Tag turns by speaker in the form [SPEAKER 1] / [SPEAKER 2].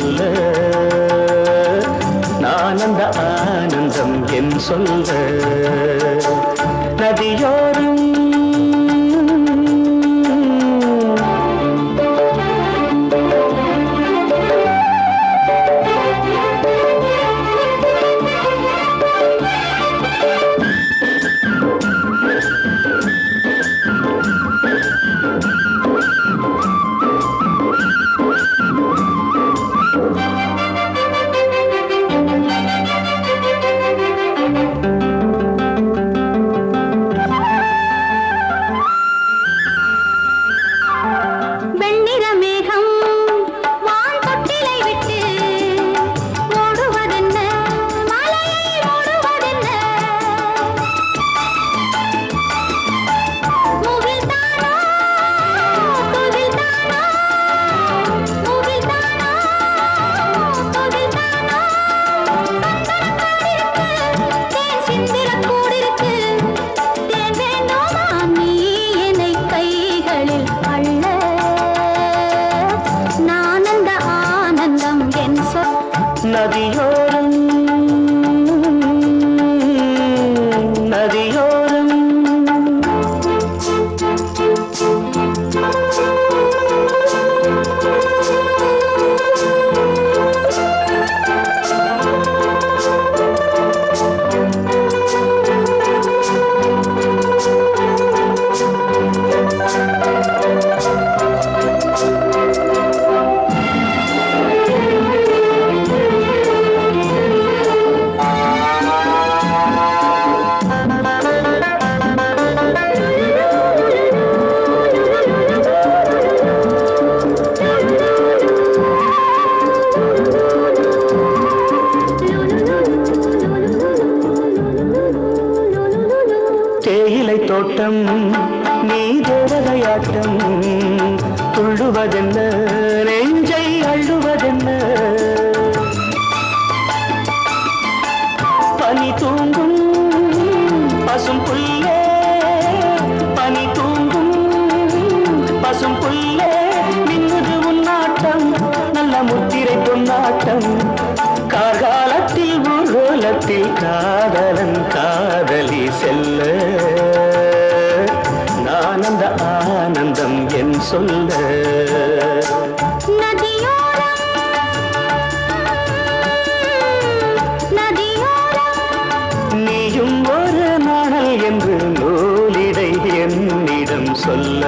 [SPEAKER 1] சொல்ல. நானந்த ஆனந்தம் என் சொல்ல.
[SPEAKER 2] தேயிலை
[SPEAKER 1] தோட்டம் நீ தேவதையாட்டம் துள்ளுவதென்ன நெஞ்சை அள்ளுவதென்ன? பனி தூங்கும் பசும் புல்லே பனி தூங்கும் பசும் புல்லே மின்னுது உன்னாட்டம் நல்ல முத்திரை பொன்னாட்டம் கார்காலத்தில் ஊர்வலத்தில் காதலன் காதலி செல்ல சொல்ல. நீயும் ஒரு நாணல் என்று நூலிடை என்னிடம் சொல்ல.